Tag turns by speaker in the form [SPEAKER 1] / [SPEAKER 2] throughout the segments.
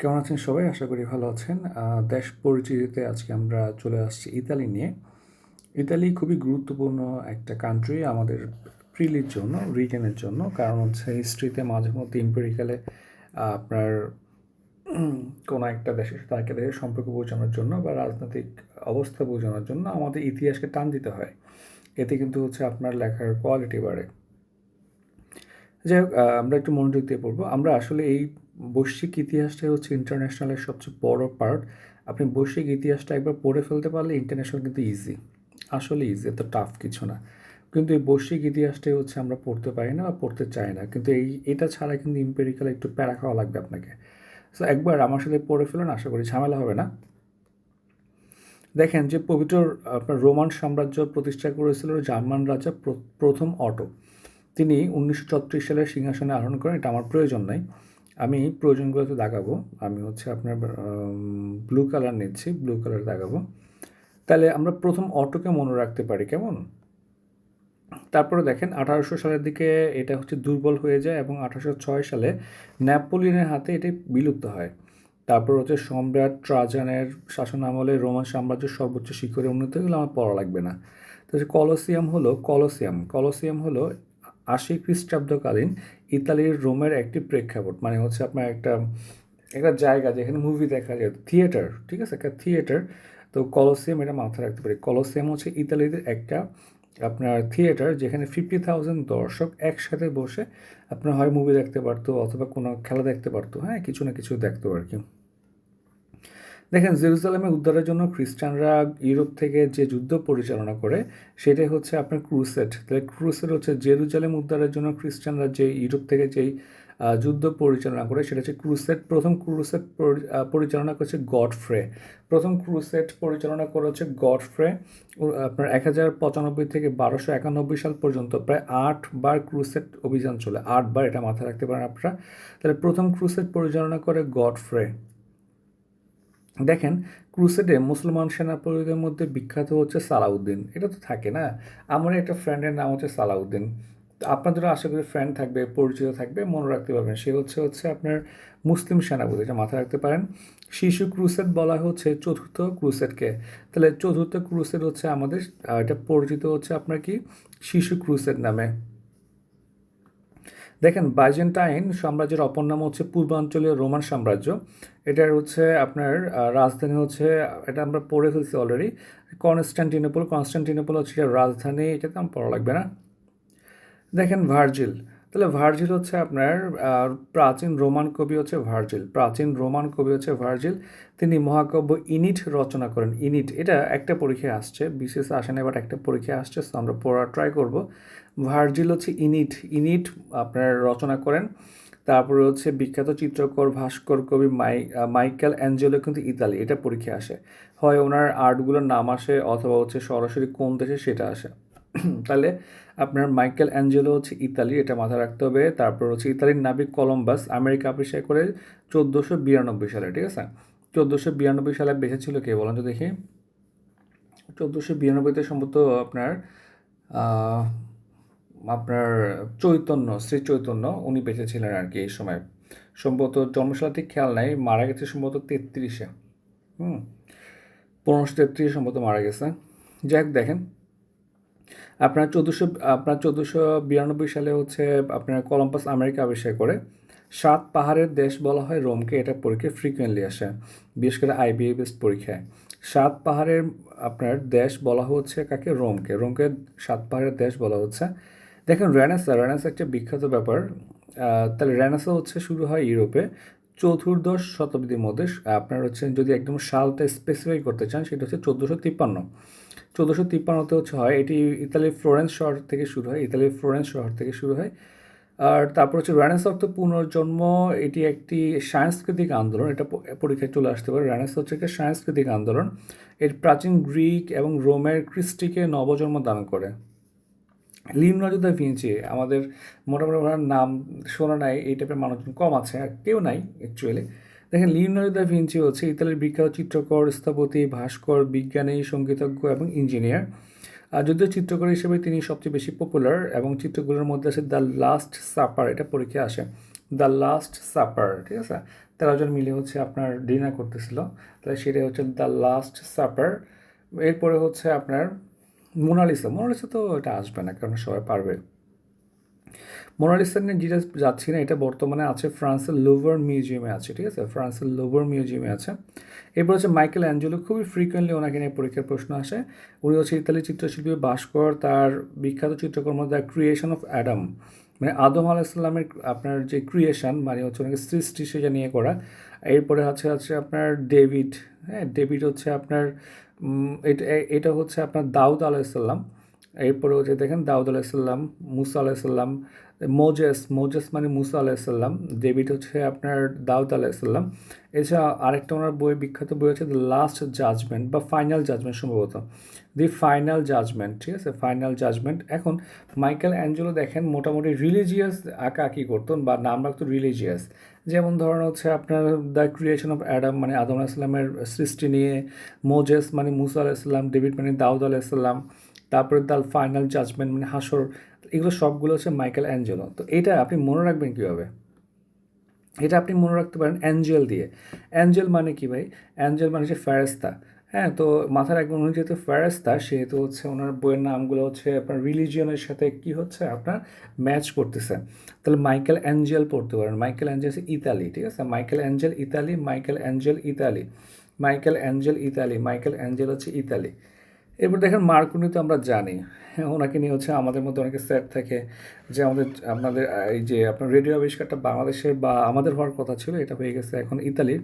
[SPEAKER 1] কেমন আছেন সবাই? আশা করি ভালো আছেন। দেশ পরিচিতিতে আজকে আমরা চলে আসছি ইতালি নিয়ে। ইতালি খুবই গুরুত্বপূর্ণ একটা কান্ট্রি আমাদের প্রিলির জন্য রিজনের জন্য। কারণ হচ্ছে হিস্ট্রিতে মাঝে মধ্যে ইম্পেরিক্যালে আপনার কোনো একটা দেশের সাথে আরেকটা দেশের সম্পর্ক বোঝানোর জন্য বা রাজনৈতিক অবস্থা বোঝানোর জন্য আমাদের ইতিহাসকে টান দিতে হয়। এতে কিন্তু হচ্ছে আপনার লেখার কোয়ালিটি বাড়ে। যাই হোক আমরা একটু মনোযোগ দিয়ে পড়ব। আমরা আসলে এই বৈশ্বিক ইতিহাসটাই হচ্ছে ইন্টারন্যাশনালের সবচেয়ে বড় পার্ট আপনি বৈশ্বিক ইতিহাসটা একবার পড়ে ফেলতে পারলে ইন্টারন্যাশনাল কিন্তু ইজি আসলে ইজি এত টাফ কিছু না। কিন্তু এই বৈশ্বিক ইতিহাসটাই হচ্ছে আমরা পড়তে পারি না বা পড়তে চাই না। কিন্তু এই, এটা ছাড়া কিন্তু ইম্পেরিক্যাল একটু প্যারা খাওয়া লাগবে আপনাকে। সো একবার আমার সাথে পড়ে ফেলুন, আশা করি ঝামেলা হবে না। দেখেন যে পবিত্র, আপনার রোমান সাম্রাজ্য প্রতিষ্ঠা করেছিল জার্মান রাজা প্র- প্রথম অটো। তিনি উনিশশো চৌত্রিশ সালে সিংহাসনে আরোহণ করেন, এটা আমার প্রয়োজন নাই। আমি প্রয়োজনগুলোতে দাগাবো। আমি হচ্ছে আপনার ব্লু কালার নিচ্ছি ব্লু কালার দাগাবো। তাহলে আমরা প্রথম অটোকে মনে রাখতে পারি, কেমন? তারপরে দেখেন, আঠারোশো সালের দিকে এটা হচ্ছে দুর্বল হয়ে যায় এবং আঠারোশো ছয় সালে ন্যাপোলিয়নের হাতে এটি বিলুপ্ত হয়। তারপর হচ্ছে সম্রাট ট্রাজানের শাসন আমলে রোমান সাম্রাজ্যের সর্বোচ্চ শিখরে উন্নত গেলে আমার পড়া লাগবে না। তো কলোসিয়াম হলো, কলোসিয়াম। কলোসিয়াম হলো আশি খ্রিস্টাব্দকালীন ইতালির রোমের একটি প্রেক্ষাপট মানে হচ্ছে আপনার একটা একটা জায়গা যেখানে মুভি দেখা যায় থিয়েটার ঠিক আছে? একটা থিয়েটার তো কলোসিয়াম এটা মাথায় রাখতে পারি। কলোসিয়াম হচ্ছে ইতালিদের একটা আপনার থিয়েটার যেখানে ফিফটি থাউজেন্ড দর্শক একসাথে বসে আপনার হয় মুভি দেখতে পারতো অথবা কোনো খেলা দেখতে পারতো হ্যাঁ? কিছু না কিছু দেখতো আর কি। দেখেন জেরুজালেমে উদ্ধারের জন্য খ্রিস্টানরা ইউরোপ থেকে যে যুদ্ধ পরিচালনা করে, সেটাই হচ্ছে আপনার ক্রুসেট তাহলে ক্রুসেট হচ্ছে জেরুজালেম উদ্ধারের জন্য খ্রিস্টানরা যে ইউরোপ থেকে যেই যুদ্ধ পরিচালনা করে, সেটা হচ্ছে ক্রুসেট প্রথম ক্রুসেট পরিচালনা করছে গডফ্রে। প্রথম ক্রুসেট পরিচালনা করেছে গডফ্রে। ও, আপনার এক হাজার পঁচানব্বই থেকে বারোশো একানব্বই সাল পর্যন্ত প্রায় আট বার ক্রুসেট অভিযান চলে। আটবার এটা মাথায় রাখতে পারেন আপনারা। তাহলে প্রথম ক্রুসেট পরিচালনা করে গডফ্রে। দেখেন, ক্রুসেডে মুসলমান সেনাপতিদের মধ্যে বিখ্যাত হচ্ছে সালাউদ্দিন। এটা তো থাকে না? আমার একটা ফ্রেন্ডের নাম হচ্ছে সালাউদ্দিন। আপনাদেরও আশা করি ফ্রেন্ড থাকবে, পরিচিত থাকবে, মনে রাখতে পারবেন। সে হচ্ছে হচ্ছে আপনার মুসলিম সেনাপতি, এটা মাথায় রাখতে পারেন। শিশু ক্রুসেড বলা হচ্ছে চতুর্থ ক্রুসেডকে। তাহলে চতুর্থ ক্রুসেড হচ্ছে আমাদের এটা পরিচিত হচ্ছে আপনার কি? শিশু ক্রুসেড নামে। দেখেন বাইজেন্টাইন সাম্রাজ্যের অপর নাম হচ্ছে পূর্বাঞ্চলীয় রোমান সাম্রাজ্য। এটার হচ্ছে আপনার রাজধানী হচ্ছে, এটা আমরা পড়ে ফেলছি অলরেডি কনস্ট্যান্টিনোপল কনস্ট্যান্টিনোপল হচ্ছে রাজধানী এটা তো আমার পড়া লাগবে না। দেখেন ভার্জিল তাহলে ভার্জিল হচ্ছে আপনার প্রাচীন রোমান কবি হচ্ছে ভার্জিল। প্রাচীন রোমান কবি হচ্ছে ভার্জিল। তিনি মহাকাব্য ইনিট রচনা করেন। ইনিট, এটা একটা পরীক্ষায় আসছে বিশেষ আসে না, এবার একটা পরীক্ষায় আসছে তো আমরা পড়া ট্রাই করব। ভার্জিল হচ্ছে ইনিট। ইনিট আপনার রচনা করেন। তারপরে হচ্ছে বিখ্যাত চিত্রকর, ভাস্কর কবি মাই মাইকেল অ্যাঞ্জেলো কিন্তু ইতালি, এটা পরীক্ষায় আসে। হয় ওনার আর্টগুলোর নাম আসে, অথবা হচ্ছে সরাসরি কোন দেশে সেটা আসে। তাহলে আপনার মাইকেল অ্যাঞ্জেলো হচ্ছে ইতালি, এটা মাথায় রাখতে হবে। তারপর হচ্ছে ইতালির নাবিক কলম্বাস, আমেরিকা আবিষ্কার করে চোদ্দোশো বিরানব্বই সালে, ঠিক আছে? চোদ্দোশো বিরানব্বই সালে বেঁচে ছিল কে, বলেন তো দেখি। চোদ্দোশো বিরানব্বইতে সম্ভবত আপনার আপনার চৈতন্য, শ্রী চৈতন্য, উনি বেঁচে ছিলেন আর কি এই সময়। সম্ভবত জন্মশালা ঠিক খেয়াল নাই, মারা গেছে সম্ভবত তেত্রিশে। হুম, পনেরোশো তেত্রিশে সম্ভবত মারা গেছে। যাই হোক, দেখেন আপনার চোদ্দোশো আপনার চোদ্দোশো বিরানব্বই সালে হচ্ছে আপনার কলম্বাস আমেরিকা আবিষ্কার করে। সাত পাহাড়ের দেশ বলা হয় রোমকে, এটা পরীক্ষায় ফ্রিকুয়েন্টলি আসে, বিশেষ করে আইবিএ বেসড পরীক্ষায়। সাত পাহাড়ের আপনার দেশ বলা হচ্ছে কাকে? রোমকে। রোমকে সাত পাহাড়ের দেশ বলা হচ্ছে। দেখেন রেনেসা রেনেসা একটা বিখ্যাত ব্যাপার। তাহলে রেনেসা হচ্ছে শুরু হয় ইউরোপে। চতুর্দশ শতাব্দীর মধ্যে, আপনার হচ্ছে যদি একদম সালটা স্পেসিফাই করতে চান, সেটা হচ্ছে চোদ্দোশো তিপ্পান্ন। চোদ্দোশো তিপ্পান্নতে হচ্ছে হয় এটি ইতালির ফ্লোরেন্স শহর থেকে শুরু হয়, ইতালির ফ্লোরেন্স শহর থেকে শুরু হয়। আর তারপর হচ্ছে রেনেস অর্থ পুনর্জন্ম, এটি একটি সাংস্কৃতিক আন্দোলন, এটা পরীক্ষায় চলে আসতে পারে। রেনেস হচ্ছে একটা সাংস্কৃতিক আন্দোলন, এর প্রাচীন গ্রিক এবং রোমের ক্রিস্টিকে নবজন্ম দান করে। লিওনার্দো দা ভিঞ্চি, আমাদের মোটামুটি ওনার নাম শোনা নাই, এই টাইপের মানুষজন কম আছে, আর কেউ নাই অ্যাকচুয়ালি দেখেন লিওনার্দো দা ভিঞ্চি হচ্ছে ইতালির বিখ্যাত চিত্রকর, স্থপতি, ভাস্কর, বিজ্ঞানী, সঙ্গীতজ্ঞ এবং ইঞ্জিনিয়ার। আর যদিও চিত্রকর হিসেবে তিনি সবচেয়ে বেশি পপুলার এবং চিত্রগুলোর মধ্যে আছে দ্য লাস্ট সাপার, এটা পরীক্ষা আসে। দ্য লাস্ট সাপার, ঠিক আছে? তেরো জন মিলে হচ্ছে আপনার ডিনার করতেছিল। তাহলে সেটা হচ্ছে দ্য লাস্ট সাপার। এরপরে হচ্ছে আপনার মোনালিসা। মোনালিসা তো এটা আসবে না কারণ সবাই পারবে। মোনালিসা ডিটেলস যাচ্ছি না, এটা বর্তমানে আছে ফ্রান্সের লোভার মিউজিয়ামে আছে, ঠিক আছে? ফ্রান্সের লোভার মিউজিয়ামে আছে। এরপর হচ্ছে মাইকেল অ্যাঞ্জেলো, খুবই ফ্রিকুয়েন্টলি ওনাকে নিয়ে পরীক্ষার প্রশ্ন আসে। উনি হচ্ছে ইতালি চিত্রশিল্পী ভাস্কর, তার বিখ্যাত চিত্রকর্ম দ্য ক্রিয়েশন অফ অ্যাডাম। মানে আদম আলাইসাল্লামের আপনার যে ক্রিয়েশন মানে হচ্ছে ওনাকে সৃষ্টি সেটা নিয়ে করা। এরপরে আছে আছে আপনার ডেভিড হ্যাঁ? ডেভিড হচ্ছে আপনার এটা এটা হচ্ছে আপনার দাউদ আলাইসাল্লাম এরপরে হচ্ছে দেখেন দাউদ আলাইসাল্লাম মুসা আলাইসাল্লাম মোজেস মোজেস মানে মুসা আলাইসাল্লাম ডেভিড হচ্ছে আপনার দাউদ আলাইসাল্লাম এছাড়া আরেকটা ওনার বই, বিখ্যাত বই হচ্ছে দ্য লাস্ট জাজমেন্ট বা ফাইনাল জাজমেন্ট সম্ভবত। দি ফাইনাল জাজমেন্ট ঠিক আছে? ফাইনাল জাজমেন্ট এখন মাইকেল অ্যাঞ্জেলো দেখেন মোটামুটি রিলিজিয়াস আঁকা আঁকি করতেন বা নাম রাখতো রিলিজিয়াস যেমন ধরেন হচ্ছে আপনার দ্য ক্রিয়েশন অফ অ্যাডাম মানে আদম আলাইসাল্লামের সৃষ্টি নিয়ে, মোজেস মানে মুসা আলাইসাল্লাম ডেভিড মানে দাউদ আলাইসাল্লাম তারপরে দ্য ফাইনাল জাজমেন্ট মানে হাসর, এগুলো সবগুলো হচ্ছে মাইকেল অ্যাঞ্জেলো তো এটা আপনি মনে রাখবেন কীভাবে? এটা আপনি মনে রাখতে পারেন অ্যাঞ্জেল দিয়ে। অ্যাঞ্জেল মানে কি ভাই? অ্যাঞ্জেল মানে হচ্ছে ফেরেস্তা হ্যাঁ তো মাথার একদম উনি যেহেতু ফেরেস্তা সেহেতু হচ্ছে ওনার বইয়ের নামগুলো হচ্ছে আপনার রিলিজিয়নের সাথে কি হচ্ছে? আপনার ম্যাচ করতেছে। তাহলে মাইকেল অ্যাঞ্জেল পড়তে পারেন। মাইকেল অ্যাঞ্জেল ইতালি, ঠিক আছে? Michelangelo Italy Michelangelo Italy. Michelangelo Italy Michelangelo হচ্ছে ইতালি। এরপর দেখেন মার্কুনি তো আমরা জানি হ্যাঁ ওনাকে নিয়ে হচ্ছে আমাদের মধ্যে অনেকে স্যার থাকে যে আমাদের, আপনাদের এই যে আপনার রেডিও আবিষ্কারটা বাংলাদেশের বা আমাদের হওয়ার কথা ছিল, এটা হয়ে গেছে এখন ইতালির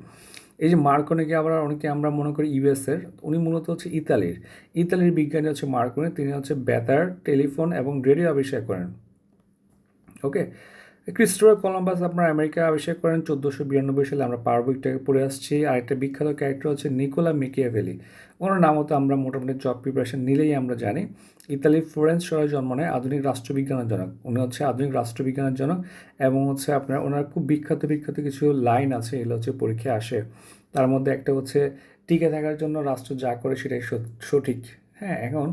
[SPEAKER 1] এই যে মার্কনিকে আবার অনেকে আমরা মনে করি ইউএসের উনি মূলত হচ্ছে ইতালির। ইতালির বিজ্ঞানী হচ্ছে মার্কনি, তিনি হচ্ছে বেতার, টেলিফোন এবং রেডিও আবিষ্কার করেন। ওকে? ক্রিস্টোফার কলম্বাস, আপনার আমেরিকা আবিষ্কার করেন, চোদ্দোশো বিরানব্বই সালে আমরা পারবইকটাকে পড়ে আসছি। আর একটা বিখ্যাত ক্যারেক্টার হচ্ছে নিকোলা মেকিয়াভেলি। ওনার নামও তো আমরা মোটামুটি জব প্রিপারেশন নিলেই আমরা জানি। ইতালির ফ্লোরেন্স শহরে জন্ম নেয়, আধুনিক রাষ্ট্রবিজ্ঞানের জনক। উনি হচ্ছে আধুনিক রাষ্ট্রবিজ্ঞানের জনক এবং হচ্ছে আপনার ওনার খুব বিখ্যাত বিখ্যাত কিছু লাইন আছে, এগুলো হচ্ছে পরীক্ষায় আসে। তার মধ্যে একটা হচ্ছে, টিকে থাকার জন্য রাষ্ট্র যা করে সেটাই সঠিক। হ্যাঁ এখন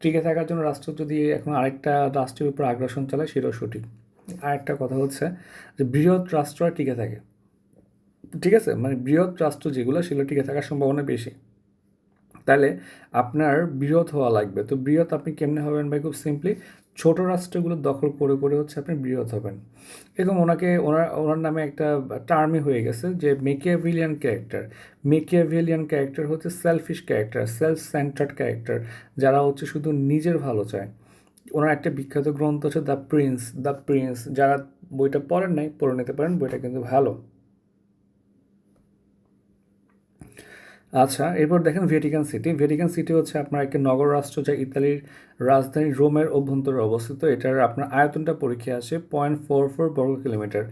[SPEAKER 1] টিকে থাকার জন্য রাষ্ট্র যদি এখন আরেকটা রাষ্ট্রের উপর আগ্রাসন চালায়, সেটাও সঠিক। আরেকটা কথা হচ্ছে যে বৃহৎ রাষ্ট্র আর টিকে থাকে। ঠিক আছে? মানে বৃহৎ রাষ্ট্র যেগুলো, সেগুলো টিকে থাকার সম্ভাবনা বেশি। তাহলে আপনার বৃহৎ হওয়া লাগবে। তো বৃহৎ আপনি কেমনে হবেন ভাই? খুব সিম্পলি ছোট রাষ্ট্রগুলো দখল করে করে হচ্ছে আপনি বৃহৎ হবেন। এরকম ওনাকে, ওনার ওনার নামে একটা টার্মই হয়ে গেছে যে মেকিয়াভিলিয়ান ক্যারেক্টার মেকিয়াভিলিয়ান ক্যারেক্টার হচ্ছে selfish character self centred character যারা হচ্ছে শুধু নিজের ভালো চায়। ওনার একটা বিখ্যাত গ্রন্থ হচ্ছে দ্য প্রিন্স দ্য প্রিন্স। যারা বইটা পড়েন নাই, পড়ে নিতে পারেন, বইটা কিন্তু ভালো। আচ্ছা এরপর দেখেন ভেটিকান সিটি ভেটিকান সিটি হচ্ছে আপনার একটি নগর রাষ্ট্র যা ইতালির রাজধানী রোমের অভ্যন্তরে অবস্থিত। এটার আপনার আয়তনটা পরীক্ষা আসে পয়েন্ট ফোর ফোর বর্গ kilometre.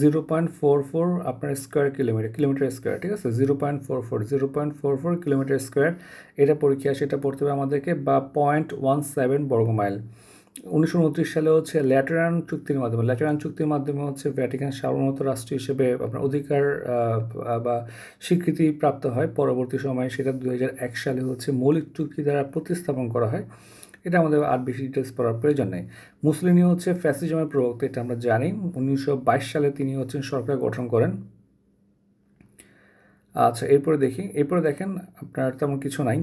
[SPEAKER 1] Zero point four four আপনার স্কোয়ার কিলোমিটার কিলোমিটার স্কোয়ার ঠিক আছে? Zero point four four zero point four four kilometre square এটা পরীক্ষা আসে, এটা পড়তে হবে আমাদেরকে বা পয়েন্ট ওয়ান সেভেন বর্গ মাইল উনিশশো উনত্রিশ সালে হচ্ছে ল্যাটেরান চুক্তির মাধ্যমে, ল্যাটেরান চুক্তির মাধ্যমে হচ্ছে ভ্যাটিকান সার্বভৌমত্ব রাষ্ট্র হিসেবে আপনার অধিকার বা স্বীকৃতি প্রাপ্ত হয়। পরবর্তী সময়ে সেটা দু এক সালে হচ্ছে মৌলিক চুক্তি দ্বারা প্রতিস্থাপন করা হয়। এটা আমাদের আর বেশি ডিটেলস পড়ার প্রয়োজন নেই। মুসলিনি হচ্ছে ফ্যাসিজমের প্রবক্তা, এটা আমরা জানি। উনিশশো বাইশ সালে তিনি হচ্ছেন সরকার গঠন করেন। আচ্ছা এরপরে দেখি, এরপরে দেখেন আপনার তেমন কিছু নাই।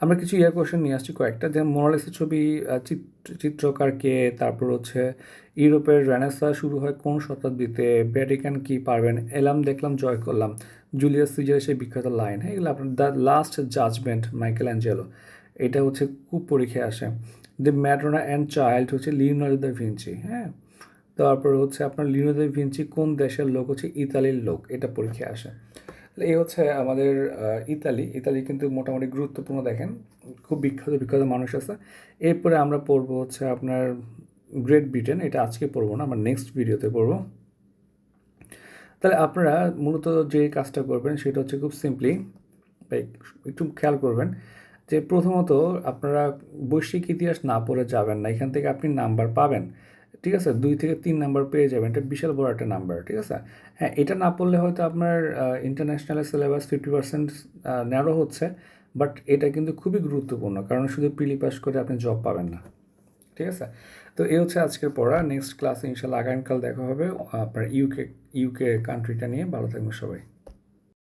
[SPEAKER 1] আমরা কিছু ইয়ার কোয়েশন নিয়ে আসছি কয়েকটা। যেমন মোনালিসের ছবি চিত্রকারকে, তারপর হচ্ছে ইউরোপের রেনেসা শুরু হয় কোন শতাব্দীতে? ভ্যাটিকান কি পারবেন? এলাম দেখলাম, জয় করলাম। জুলিয়াস সিজারের সেই বিখ্যাত লাইন হ্যাঁ এগুলো আপনার the last judgement Michelangelo এটা হচ্ছে খুব পরীক্ষায় আসে। দ্য ম্যাডোনা অ্যান্ড চাইল্ড হচ্ছে লিওনার্দো দ্য ভিঞ্চি হ্যাঁ? তারপর হচ্ছে আপনার লিওনার্দো দ্য ভিঞ্চি কোন দেশের লোক হচ্ছে ইতালির লোক? এটা পরীক্ষায় আসে। এই হচ্ছে আমাদের ইতালি। ইতালি কিন্তু মোটামুটি গুরুত্বপূর্ণ দেখেন। খুব বিখ্যাত বিখ্যাত মানুষ আছে। এরপরে আমরা পড়ব হচ্ছে আপনার গ্রেট ব্রিটেন। এটা আজকে পড়ব না, আমরা নেক্সট ভিডিওতে পড়ব। তাহলে আপনারা মূলত যে কাজটা করবেন সেটা হচ্ছে খুব সিম্পলি একটু খেয়াল করবেন যে প্রথমত আপনারা বৈশ্বিক ইতিহাস না পড়ে যাবেন না। এখান থেকে আপনি নাম্বার পাবেন। ঠিক আছে? দুই থেকে তিন নাম্বার পেয়ে যাবেন। এটা বিশাল বড় একটা নাম্বার ঠিক আছে? হ্যাঁ এটা না পড়লে হয়তো আপনার international syllabus fifty percent narrow হচ্ছে বাট এটা কিন্তু খুবই গুরুত্বপূর্ণ, কারণ শুধু পিলি পাস করে আপনি জব পাবেন না, ঠিক আছে? তো এই হচ্ছে আজকের পড়া। নেক্সট ক্লাসে ইনশাল্লাহ আগামীকাল দেখা হবে আপনার ইউকে ইউকে কান্ট্রিটা নিয়ে। ভালো থাকবেন সবাই।